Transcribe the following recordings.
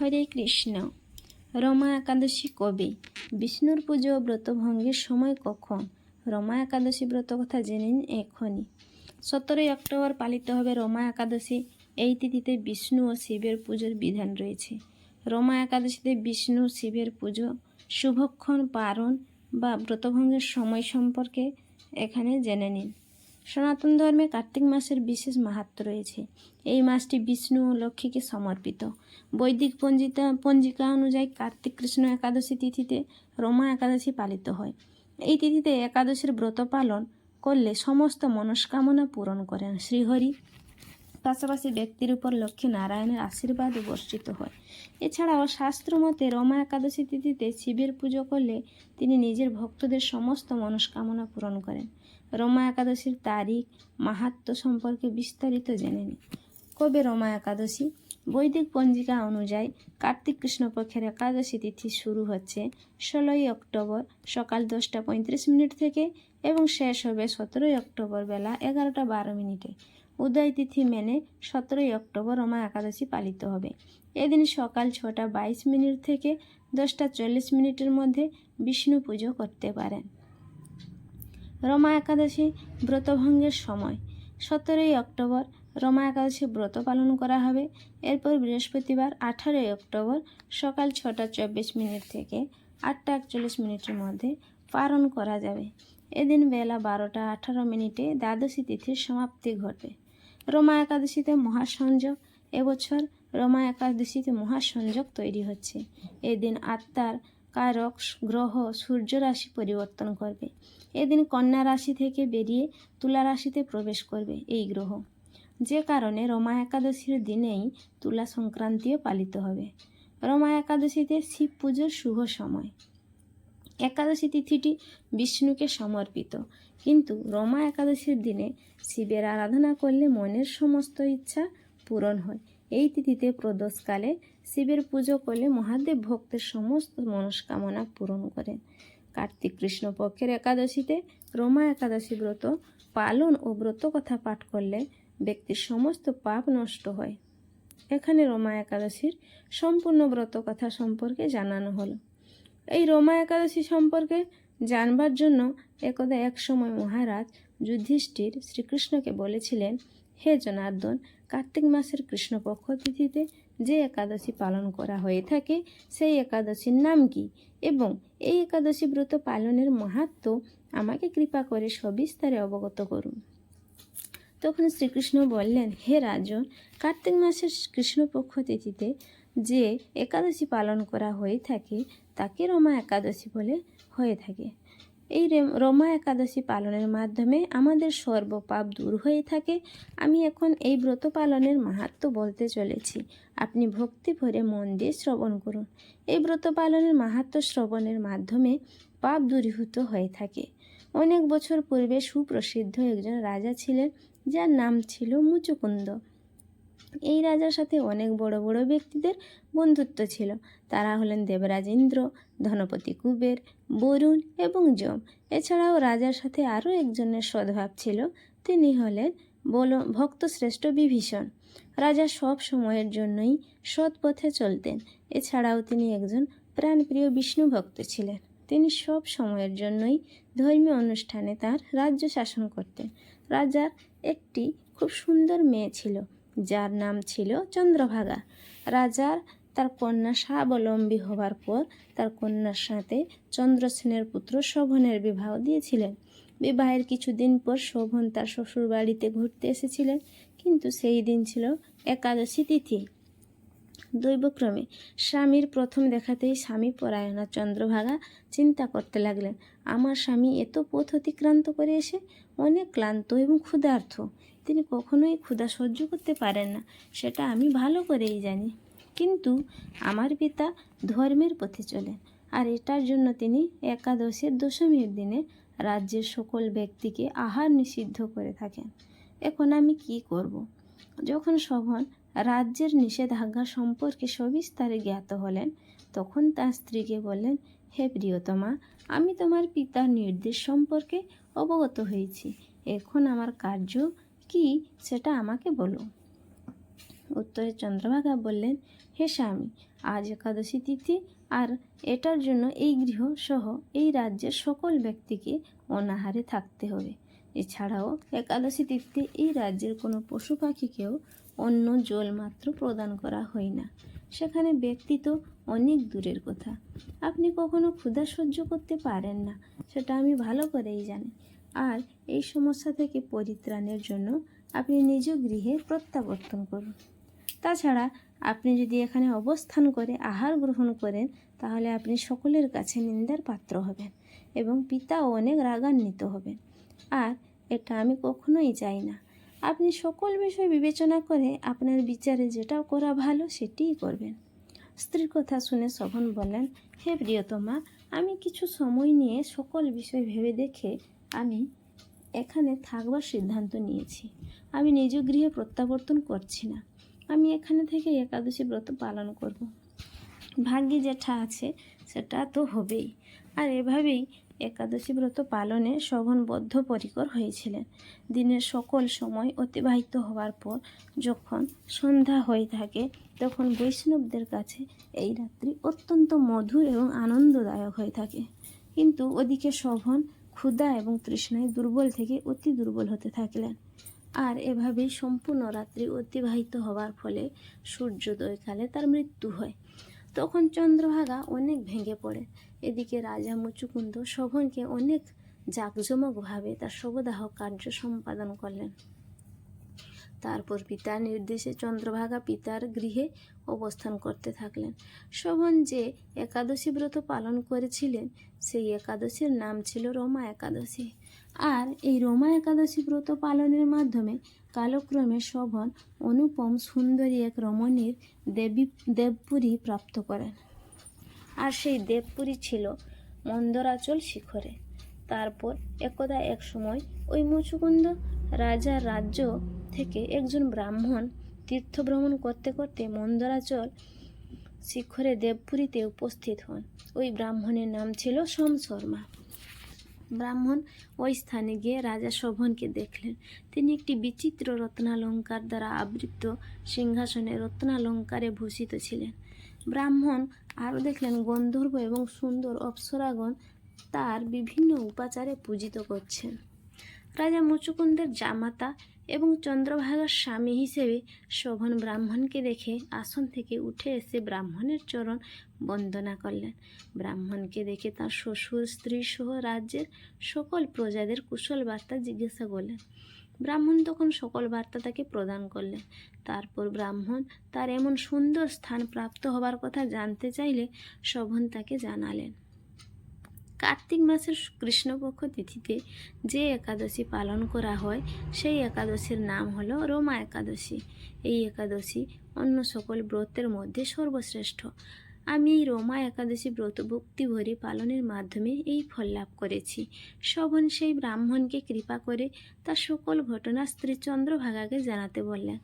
হরে কৃষ্ণ। রমা একাদশী কবে? বিষ্ণুর পুজো ব্রতভঙ্গের সময় কখন? রমা একাদশী ব্রত কথা জেনে নিন এখনই। সতেরোই অক্টোবর পালিত হবে রমা একাদশী। এই তিথিতে বিষ্ণু ও শিবের পুজোর বিধান রয়েছে। রমা একাদশীতে বিষ্ণু, শিবের পুজো, শুভক্ষণ পারণ বা ব্রতভঙ্গের সময় সম্পর্কে এখানে জেনে নিন। সনাতন ধর্মে কার্তিক মাসের বিশেষ মাহাত্ম রয়েছে। এই মাসটি বিষ্ণু ও লক্ষ্মীকে সমর্পিত। বৈদিক পঞ্জিতা, পঞ্জিকা অনুযায়ী কার্তিক কৃষ্ণ একাদশী তিথিতে রমা একাদশী পালিত হয়। এই তিথিতে একাদশীর ব্রত পালন করলে সমস্ত মনস্কামনা পূরণ করেন শ্রীহরি। পাশাপাশি ব্যক্তির উপর লক্ষ্মী নারায়ণের আশীর্বাদ বর্ষিত হয়। এছাড়াও শাস্ত্র মতে রমা একাদশী তিথিতে শিবের পুজো করলে তিনি নিজের ভক্তদের সমস্ত মনস্কামনা পূরণ করেন। রমা একাদশীর তারিখ মাহাত্ম্য সম্পর্কে বিস্তারিত জেনে নিন কবে রমা একাদশী? বৈদিক পঞ্জিকা অনুযায়ী কার্তিক কৃষ্ণপক্ষের একাদশী তিথি শুরু হচ্ছে ষোলোই অক্টোবর সকাল দশটা পঁয়ত্রিশ মিনিট থেকে এবং শেষ হবে সতেরোই অক্টোবর বেলা এগারোটা বারো মিনিটে। উদয় তিথি মেনে সতেরোই অক্টোবর রমা একাদশী পালিত হবে। এদিন সকাল ছটা বাইশ মিনিট থেকে দশটা চল্লিশ মিনিটের মধ্যে বিষ্ণু পুজো করতে পারেন। রমা একাদশী ব্রতভঙ্গের সময়। সতেরোই অক্টোবর রমা একাদশী ব্রত পালন করা হবে। এরপর বৃহস্পতিবার আঠারোই অক্টোবর সকাল ছটা চব্বিশ মিনিট থেকে আটটা একচল্লিশ মিনিটের মধ্যে পালন করা যাবে। এদিন বেলা বারোটা আঠারো মিনিটে দ্বাদশী তিথির সমাপ্তি ঘটবে রমা একাদশীতে মহাসংযোগ। এবছর রমা একাদশীতে মহাসংযোগ তৈরি হচ্ছে। এদিন আত্মার কারক, গ্রহ, সূর্য রাশি পরিবর্তন করবে। এদিন কন্যা রাশি থেকে বেরিয়ে তুলা রাশিতে প্রবেশ করবে এই গ্রহ। যে কারণে রমা একাদশীর দিনেই তুলা সংক্রান্তিও পালিত হবে। রমা একাদশীতে শিব পুজোর শুভ সময়। একাদশী তিথিটি বিষ্ণুকে সমর্পিত। কিন্তু রমা একাদশীর দিনে শিবের আরাধনা করলে মনের সমস্ত ইচ্ছা পূরণ হয়। এই তিথিতে প্রদোষকালে শিবের পুজো করলে মহাদেব ভক্তের সমস্ত মনস্কামনা পূরণ করেন। কার্তিক কৃষ্ণ পক্ষের একাদশীতে রমা একাদশী ব্রত, পালন ও ব্রত কথা পাঠ করলে ব্যক্তির সমস্ত পাপ নষ্ট হয়। এখানে রমা একাদশীর সম্পূর্ণ ব্রত কথা সম্পর্কে জানানো হলো। এই রোমা একাদশী সম্পর্কে জানবার জন্য একদা এক সময় মহারাজ যুধিষ্ঠির শ্রীকৃষ্ণকে বলেছিলেন, হে জনার্দন, কার্তিক মাসের কৃষ্ণপক্ষ তিথিতে যে একাদশী পালন করা হয়ে থাকে সেই একাদশীর নাম কি? এবং এই একাদশী ব্রত পালনের মাহাত্ম আমাকে কৃপা করে সবিস্তারে অবগত করুন। তখন শ্রীকৃষ্ণ বললেন, হে রাজন, কার্তিক মাসের কৃষ্ণপক্ষ তিথিতে যে একাদশী পালন করা হয়ে থাকে, তাকে রমা একাদশী বলে হয়ে থাকে। এই রমা একাদশী পালনের মাধ্যমে আমাদের সর্বপাপ দূর হয়ে থাকে। আমি এখন এই ব্রত পালনের মাহাত্ম বলতে চলেছি। আপনি ভক্তি ভরে মন দিয়ে শ্রবণ করুন। এই ব্রত পালনের মাহাত্ম শ্রবণের মাধ্যমে পাপ দূরীভূত হয়ে থাকে। অনেক বছর পূর্বে সুপ্রসিদ্ধ একজন রাজা ছিলেন, যার নাম ছিল মুচুকুন্দ। এই রাজার সাথে অনেক বড় বড় ব্যক্তিদের বন্ধুত্ব ছিল। তারা হলেন দেবরাজ ইন্দ্র ধনপতি কুবের, বরুণ এবং যম। এছাড়াও রাজার সাথে আরও একজনের সদ্ভাব ছিল, তিনি হলেন বল, ভক্তশ্রেষ্ঠ বিভীষণ। রাজা সব সময়ের জন্যই সৎ পথে চলতেন। এছাড়াও তিনি একজন প্রাণপ্রিয় বিষ্ণু ভক্ত ছিলেন। তিনি সব সময়ের জন্যই ধর্মীয় অনুষ্ঠানে তার রাজ্য শাসন করতেন। রাজার একটি খুব সুন্দর মেয়ে ছিল যার নাম ছিল চন্দ্রভাগা। রাজার তার কন্যা স্বাবলম্বী হবার পর তার কন্যার সাথে চন্দ্রসেনের পুত্র শোভনের বিবাহ দিয়েছিলেন। বিবাহের কিছুদিন পর শোভন তার শ্বশুর বাড়িতে ঘুরতে এসেছিলেন, কিন্তু সেই দিন ছিল একাদশী তিথি। দৈবক্রমে স্বামীর প্রথম দেখাতেই স্বামী পরায়ণা চন্দ্রভাগা চিন্তা করতে লাগলেন, আমার স্বামী এত পথ অতিক্রান্ত করে এসে অনেক ক্লান্ত এবং ক্ষুধার্থ তিনি কখনোই ক্ষুধা সহ্য করতে পারেন না, সেটা আমি ভালো করেই জানি। কিন্তু আমার পিতা ধর্মের পথে চলেন, আর এটার জন্য তিনি একাদশের দশমীর দিনে রাজ্যের সকল ব্যক্তিকে আহার নিষিদ্ধ করে থাকেন। এখন আমি কি করব। যখন শোভন রাজ্যের নিষেধাজ্ঞা সম্পর্কে সবিস্তারে জ্ঞাত হলেন, তখন তার স্ত্রীকে বললেন, হে প্রিয়তমা, আমি তোমার পিতার নির্দেশ সম্পর্কে অবগত হয়েছি। এখন আমার কার্য কি সেটা আমাকে বলো। উত্তরে চন্দ্রভাগা বললেন, হে স্বামী, আজ একাদশী তিথি আর এটার জন্য এই গৃহ সহ এই রাজ্যের সকল ব্যক্তিকে অনাহারে থাকতে হবে। এছাড়াও একাদশী তিথিতে এই রাজ্যের কোনো পশু পাখিকেও অন্য জল মাত্র প্রদান করা হয় না। সেখানে ব্যক্তি তো অনেক দূরের কথা। আপনি কখনো ক্ষুধা সহ্য করতে পারেন না, সেটা আমি ভালো করেই জানি। আর এই সমস্যা থেকে পরিত্রাণের জন্য আপনি নিজ গৃহে প্রত্যাবর্তন করুন। তাছাড়া আপনি যদি এখানে অবস্থান করে আহার গ্রহণ করেন, তাহলে আপনি সকলের কাছে নিন্দার পাত্র হবেন এবং পিতাও অনেক রাগান্বিত হবেন। আর এটা আমি কখনোই চাই না। আপনি সকল বিষয় বিবেচনা করে আপনার বিচারে যেটা করা ভালো সেটিই করবেন। স্ত্রীর কথা শুনে শোভন বললেন, হে প্রিয়তমা, আমি কিছু সময় নিয়ে সকল বিষয় ভেবে দেখে আমি এখানে থাকবার সিদ্ধান্ত নিয়েছি। আমি নিজ গৃহে প্রত্যাবর্তন করছি না। আমি এখানে থেকে একাদশী ব্রত পালন করব। ভাগ্যে যেটা আছে, সেটা তো হবেই। আর এভাবেই একাদশী ব্রত পালনে শোভন বদ্ধপরিকর হয়েছিলেন। দিনের সকল সময় অতিবাহিত হওয়ার পর যখন সন্ধ্যা হয়ে থাকে, তখন বৈষ্ণবদের কাছে এই রাত্রি অত্যন্ত মধুর এবং আনন্দদায়ক হয়ে থাকে। কিন্তু ওদিকে শোভন ক্ষুধা এবং তৃষ্ণায় দুর্বল থেকে অতি দুর্বল হতে থাকলেন। আর এভাবেই সম্পূর্ণ রাত্রি অতিবাহিত হওয়ার ফলে সূর্যোদয়কালে তার মৃত্যু হয়। তখন চন্দ্রভাগা অনেক ভেঙে পড়ে। এদিকে রাজা মুচুকুন্দ শোভনকে অনেক জাঁকজমকভাবে তার শবদাহ কার্য সম্পাদন করলেন। তারপর পিতার নির্দেশে চন্দ্রভাগা পিতার গৃহে অবস্থান করতে থাকলেন। শোভন যে একাদশী ব্রত পালন করেছিলেন, সেই একাদশীর নাম ছিল রমা একাদশী। আর এই রমা একাদশী ব্রত পালনের মাধ্যমে কালক্রমে শোভন অনুপম সুন্দরী এক রমণীর দেবী, দেবপুরী প্রাপ্ত করেন। আর সেই দেবপুরী ছিল মন্দরাচল শিখরে। তারপর একদা এক সময় ওই মুচুকুন্দ রাজার রাজ্য থেকে একজন ব্রাহ্মণ তীর্থভ্রমণ করতে করতে মন্দরাচল শিখরে দেবপুরীতে উপস্থিত হন। ওই ব্রাহ্মণের নাম ছিল সোম শর্মা। ব্রাহ্মণ ওই স্থানে গিয়ে রাজা শোভনকে দেখলেন। তিনি একটি বিচিত্র রত্নালঙ্কার দ্বারা আবৃত সিংহাসনে রত্নালঙ্কারে ভূষিত ছিলেন। ব্রাহ্মণ আরও দেখলেন গন্ধর্ব এবং সুন্দর অপ্সরাগণ তার বিভিন্ন উপাচারে পূজিত করছেন। রাজা মুচুকুন্দের জামাতা এবং চন্দ্রভাগার স্বামী হিসেবে শোভন ব্রাহ্মণকে দেখে আসন থেকে উঠে এসে ব্রাহ্মণের চরণ বন্দনা করলেন। ব্রাহ্মণকে দেখে তার শ্বশুর, স্ত্রী সহ রাজ্যের সকল প্রজাদের কুশল বার্তা জিজ্ঞাসা করলেন। ব্রাহ্মণ তখন সকল বার্তা তাকে প্রদান করলেন। তারপর ব্রাহ্মণ তার এমন সুন্দর স্থান প্রাপ্ত হবার কথা জানতে চাইলে শোভন তাকে জানালেন। কার্তিক মাসের কৃষ্ণপক্ষ তিথিতে যে একাদশী পালন করা হয়, সেই একাদশীর নাম হলো রমা একাদশী। এই একাদশী অন্য সকল ব্রতের মধ্যে সর্বশ্রেষ্ঠ। আমি এই রমা একাদশী ব্রত ভক্তি ভরে পালনের মাধ্যমে এই ফল লাভ করেছি। শোভন সেই ব্রাহ্মণকে কৃপা করে তার সকল ঘটনা স্ত্রী চন্দ্রভাগাকে জানাতে বললেন।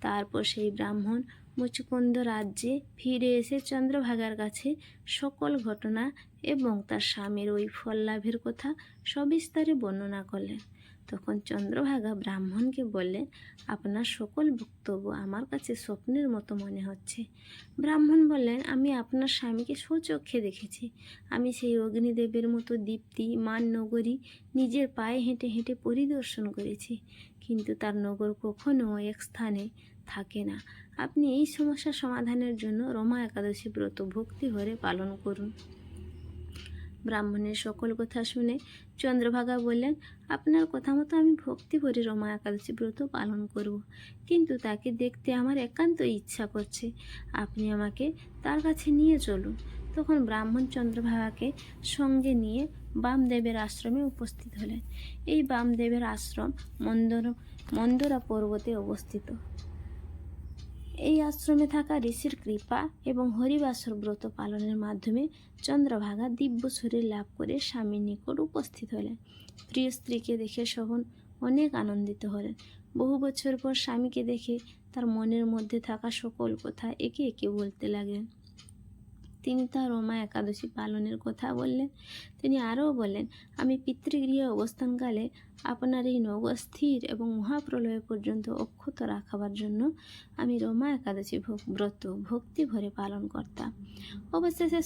তারপর সেই ব্রাহ্মণ মুচুকুন্দ রাজ্যে ফিরে এসে চন্দ্রভাগার কাছে সকল ঘটনা এবং তার স্বামীর ওই ফল লাভের কথা সবিস্তারে বর্ণনা করলেন। তখন চন্দ্রভাগা ব্রাহ্মণকে বললেন, আপনার সকল বক্তব্য আমার কাছে স্বপ্নের মতো মনে হচ্ছে। ব্রাহ্মণ বললেন, আমি আপনার স্বামীকে সচক্ষে দেখেছি। আমি সেই অগ্নিদেবের মতো দীপ্তি, মান, নগরী নিজের পায়ে হেঁটে হেঁটে পরিদর্শন করেছি। কিন্তু তার নগর কখনো এক স্থানে থাকে না। আপনি এই সমস্যা সমাধানের জন্য রমা একাদশী ব্রত ভক্তি ভরে পালন করুন। ব্রাহ্মণের সকল কথা শুনে চন্দ্রভাগা বললেন, আপনার কথা মতো আমি ভক্তি ভরে রমা একাদশী ব্রত পালন করব। কিন্তু তাকে দেখতে আমার একান্ত ইচ্ছা করছে। আপনি আমাকে তার কাছে নিয়ে চলুন। তখন ব্রাহ্মণ চন্দ্রভাগাকে সঙ্গে নিয়ে বামদেবের আশ্রমে উপস্থিত হলেন। এই বামদেবের আশ্রম মন্দর মন্দরা পর্বতে অবস্থিত। এই আশ্রমে থাকা ঋষির কৃপা এবং হরিবাসর ব্রত পালনের মাধ্যমে চন্দ্রভাগা দিব্য শরীর লাভ করে স্বামীর নিকট উপস্থিত হলেন। প্রিয় স্ত্রীকে দেখে শোভন অনেক আনন্দিত হলেন। বহু বছর পর স্বামীকে দেখে তার মনের মধ্যে থাকা সকল কথা একে একে বলতে লাগলেন। তিনি তার রমা একাদশী পালনের কথা বললেন। তিনি আরও বলেন, আমি পিতৃগৃহে অবস্থানকালে আপনার এই নগ স্থির এবং মহাপ্রলয় পর্যন্ত অক্ষত রাখাবার জন্য আমি রমা একাদশী ব্রত ভক্তি ভরে পালন করতাম। অবশেষে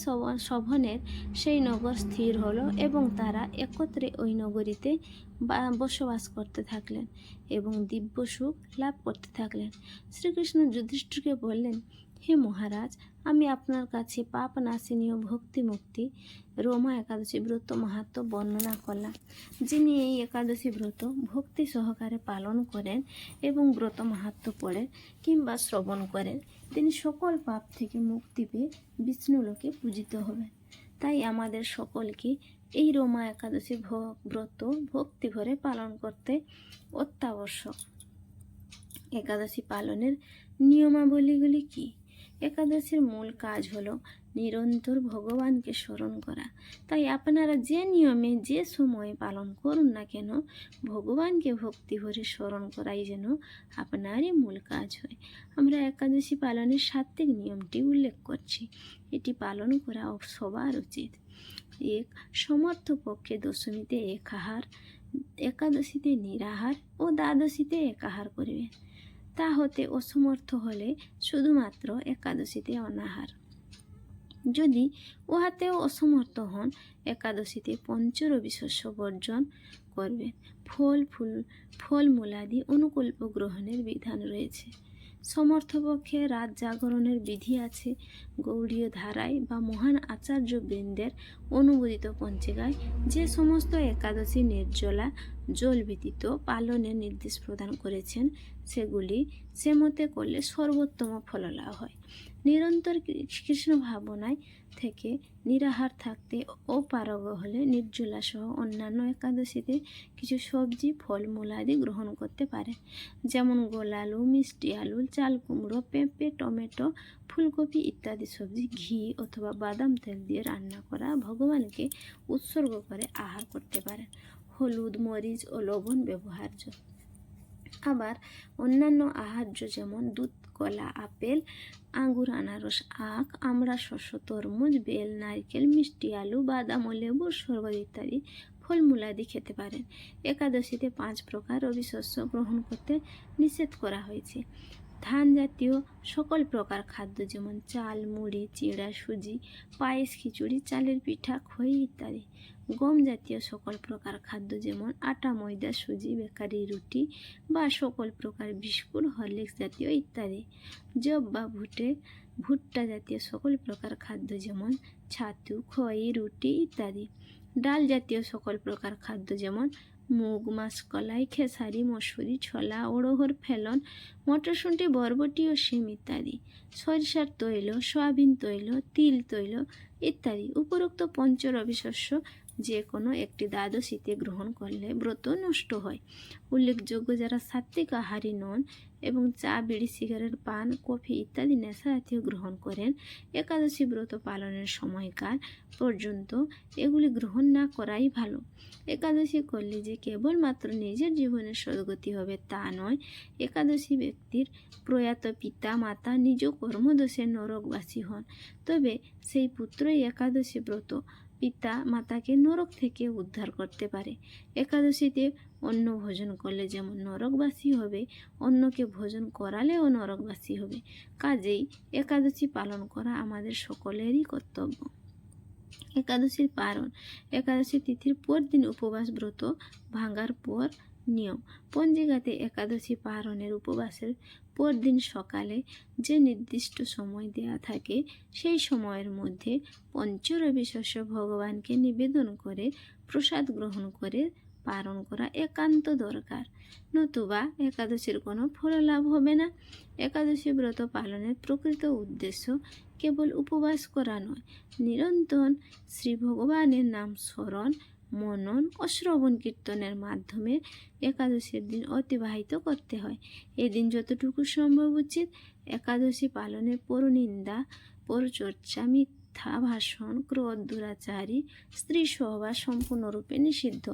শোভনের সেই নগর স্থির হলো এবং তারা একত্রে ওই নগরীতে বসবাস করতে থাকলেন এবং দিব্য সুখ লাভ করতে থাকলেন। শ্রীকৃষ্ণ যুধিষ্ঠিরকে বললেন হে মহারাজ, আমি আপনার কাছে পাপ নাশিনীয় ভক্তি মুক্তি রোমা একাদশী ব্রত মাহাত্ম বর্ণনা করলাম, যিনি এই একাদশী ব্রত ভক্তি সহকারে পালন করেন এবং ব্রত মাহাত্ম পড়েন কিংবা শ্রবণ করেন, তিনি সকল পাপ থেকে মুক্তি পেয়ে বিষ্ণুলোকে পূজিত হবেন। তাই আমাদের সকলকে এই রোমা একাদশী ব্রত ভক্তি ভরে পালন করতে অত্যাবশ্যক। একাদশী পালনের নিয়মাবলীগুলি কি? একাদশীর মূল কাজ হলো নিরন্তর ভগবানকে স্মরণ করা। তাই আপনারা যে নিয়মে, যে সময়ে পালন করুন না কেন, ভগবানকে ভক্তি ভরে স্মরণ করাই যেন আপনারই মূল কাজ হয়। আমরা একাদশী পালনের সাত্বিক নিয়মটি উল্লেখ করছি। এটি পালন করা সবার উচিত। এক, সমর্থ পক্ষে দশমীতে একাহার, একাদশীতে নিরাহার ও দ্বাদশীতে একাহার করবেন তা হতে অসমর্থ হলে শুধুমাত্র একাদশীতে অনাহার। যদি উহাতেও অসমর্থ হন, একাদশীতে পঞ্চরবি শস্য বর্জন করবেন। ফল, ফুল ফল মূলাদি অনুকল্প গ্রহণের বিধান রয়েছে। সমর্থপক্ষে রাত জাগরণের বিধি আছে। গৌড়ীয় ধারায় বা মহান আচার্য বৃন্দের অনুমোদিত পঞ্চিকায় যে সমস্ত একাদশী নির্জলা জল ব্যতীত পালনের নির্দেশ প্রদান করেছেন সেগুলি সে মতে করলে সর্বোত্তম ফল লাভ হয়। নিরন্তর কৃষ্ণ ভাবনায় থেকে নিরাহার থাকতে অপারগ হলে নির্জলা সহ অন্যান্য একাদশীতে কিছু সবজি ফলমূল আদি গ্রহণ করতে পারে। যেমন গোল আলু, মিষ্টি আলু, চাল কুমড়ো, পেঁপে, টমেটো, ফুলকপি ইত্যাদি সবজি, ঘি অথবা বাদাম তেল দিয়ে রান্না করা ভগবানকে উৎসর্গ করে আহার করতে পারেন হলুদ, মরিচ ও লবণ ব্যবহার্য। অন্যান্য আহার্য যেমন দুধ, কলা, আপেল আঙুর আনারস, আখ, আমড়া, শস্য, তরমুজ, বেল, নারকেল, মিষ্টি, আলু, বাদাম ও লেবুর শরবত ইত্যাদি ফলমূলাদি খেতে পারেন। একাদশীতে পাঁচ প্রকার রবি শস্য গ্রহণ করতে নিষেধ করা হয়েছে। ধান জাতীয় সকল প্রকার খাদ্য যেমন চাল, মুড়ি, চিড়া, সুজি, পায়েস, খিচুড়ি, চালের পিঠা, খই ইত্যাদি। গম জাতীয় সকল প্রকার খাদ্য যেমন আটা, ময়দা, সুজি, বেকারি, রুটি বা সকল প্রকার বিস্কুট, হরলিক্স জাতীয় ইত্যাদি। জব বা ভুটে, ভুট্টা জাতীয় সকল প্রকার খাদ্য যেমন ছাতু, খই, রুটি ইত্যাদি। ডাল জাতীয় সকল প্রকার খাদ্য যেমন মুগ, মাসকলাই, খেসারি, মসুরি, ছোলা ওড়হর ফেলন, মটরশুঁটি, বরবটি ও শিম ইত্যাদি। সরিষার তৈল, সয়াবিন তৈল, তিল তৈল ইত্যাদি। উপরোক্ত পঞ্চরবি শস্য যে কোনো একটি দ্বাদশীতে গ্রহণ করলে ব্রত নষ্ট হয়। উল্লেখযোগ্য যারা সাত্বিক আহারী নন এবং চা, বিড়ি, সিগারেট, পান, কফি ইত্যাদি নেশা জাতীয় গ্রহণ করেন, একাদশী ব্রত পালনের সময়কাল পর্যন্ত এগুলি গ্রহণ না করাই ভালো। একাদশী করলে যে কেবলমাত্র নিজের জীবনের সদগতি হবে তা নয়, একাদশী ব্যক্তির প্রয়াত পিতা, মাতা নিজ কর্মদোষে নরকবাসী হন। তবে সেই পুত্রই একাদশী ব্রত পিতা মাতাকে নরক থেকে উদ্ধার করতে পারে। একাদশীতে অন্ন ভোজন করলে যেমন নরকবাসী হবে অন্যকে ভোজন করালেও নরকবাসী হবে। কাজেই একাদশী পালন করা আমাদের সকলেরই কর্তব্য। একাদশীর পালন একাদশী তিথির পর দিন উপবাস ব্রত ভাঙার পর নিয়ম। পঞ্জিকাতে একাদশী পালনের উপবাসের পরদিন সকালে যে নির্দিষ্ট সময় দেয়া থাকে, সেই সময়ের মধ্যে পঞ্চরবি শস্য ভগবানকে নিবেদন করে, প্রসাদ গ্রহণ করে পালন করা একান্ত দরকার। নতুবা একাদশীর কোনো ফল লাভ হবে না। একাদশী ব্রত পালনের প্রকৃত উদ্দেশ্য কেবল উপবাস করা নয়, নিরন্তর শ্রী ভগবানের নাম স্মরণ মনন ও শ্রবণ কীর্তনের মাধ্যমে একাদশীর দিন অতিবাহিত করতে হয়। এদিন যতটুকু সম্ভব উচিত একাদশী পালনের পরনিন্দা পরচর্চা মিথ্যা ভাষণ, ক্রোধ, দুরাচারী, স্ত্রী সহবাস সম্পূর্ণরূপে নিষিদ্ধ।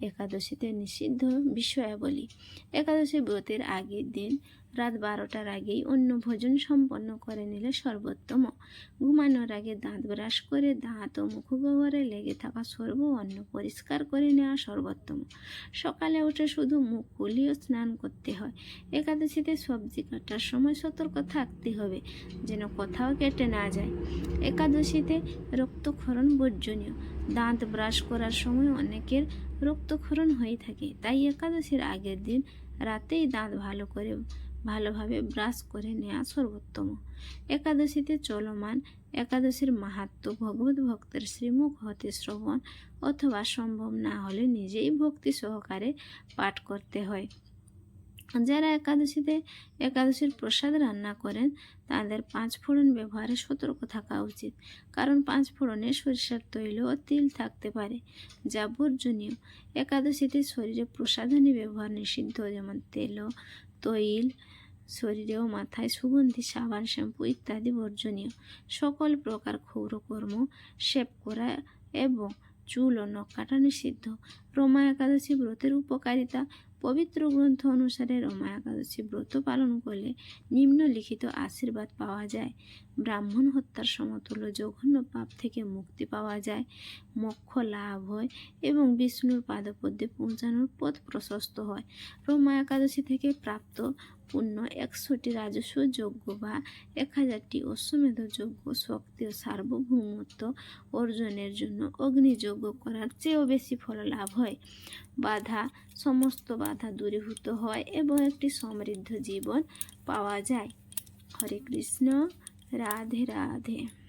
একাদশীতে নিষিদ্ধ বিষয়াবলী। একাদশী ব্রতের আগের দিন রাত বারোটার আগেই অন্য ভোজন সম্পন্ন করে নিলে সর্বোত্তম। ঘুমানোর আগে দাঁত ব্রাশ করে, দাঁত ও মুখগহ্বরে লেগে থাকা সর্ব অন্ন পরিষ্কার করে নেওয়া সর্বোত্তম। সকালে উঠে শুধু মুখ কুলিয়ে স্নান করতে হয়। একাদশীতে সবজি কাটার সময় সতর্ক থাকতে হবে, যেন কোথাও কেটে না যায়। একাদশীতে রক্তক্ষরণ বর্জনীয়। দাঁত ব্রাশ করার সময় অনেকের রক্তক্ষরণ হয়ে থাকে, তাই একাদশীর আগের দিন রাতেই দাঁত ভালো করে ভালোভাবে ব্রাশ করে নেওয়া সর্বোত্তম। একাদশীতে চলমান একাদশীর মাহাত্ম ভগবত ভক্তের শ্রীমুখ হতে শ্রবণ অথবা সম্ভব না হলে নিজেই ভক্তি সহকারে পাঠ করতে হয়। যারা একাদশীতে একাদশীর প্রসাদ রান্না করেন, তাদের পাঁচ ফোড়ন ব্যবহারে সতর্ক থাকা উচিত। কারণ পাঁচ ফোড়নে সরিষার তৈল ও তিল থাকতে পারে, যা বর্জনীয়। একাদশীতে শরীরে প্রসাধনী ব্যবহার নিষিদ্ধ, যেমন তেল তৈল, শরীরে ও মাথায় সুগন্ধি, সাবান, শ্যাম্পু ইত্যাদি বর্জনীয়। সকল প্রকার ক্ষৌরকর্ম শেপ করা এবং চুল ও নখ কাটা নিষিদ্ধ। রমা একাদশী ব্রতের উপকারিতা, পবিত্র গ্রন্থ অনুসারে রমা একাদশী ব্রত পালন করলে নিম্নলিখিত আশীর্বাদ পাওয়া যায়। ব্রাহ্মণ হত্যার সমতুল্য জঘন্য পাপ থেকে মুক্তি পাওয়া যায়। মোক্ষ লাভ হয় এবং বিষ্ণুর পাদপদ্মে পৌঁছানোর পথ প্রশস্ত হয়। রোমা একাদশী থেকে প্রাপ্ত পুণ্য একশোটি রাজস্ব যজ্ঞ বা এক হাজারটি অশ্বমেধ যজ্ঞ শক্তি ও সার্বভৌমত্ব অর্জনের জন্য অগ্নিযজ্ঞ করার চেয়েও বেশি ফল লাভ হয়। বাধা, সমস্ত বাধা দূরীভূত হয় এবং একটি সমৃদ্ধ জীবন পাওয়া যায়। হরে কৃষ্ণ। राधे राधे।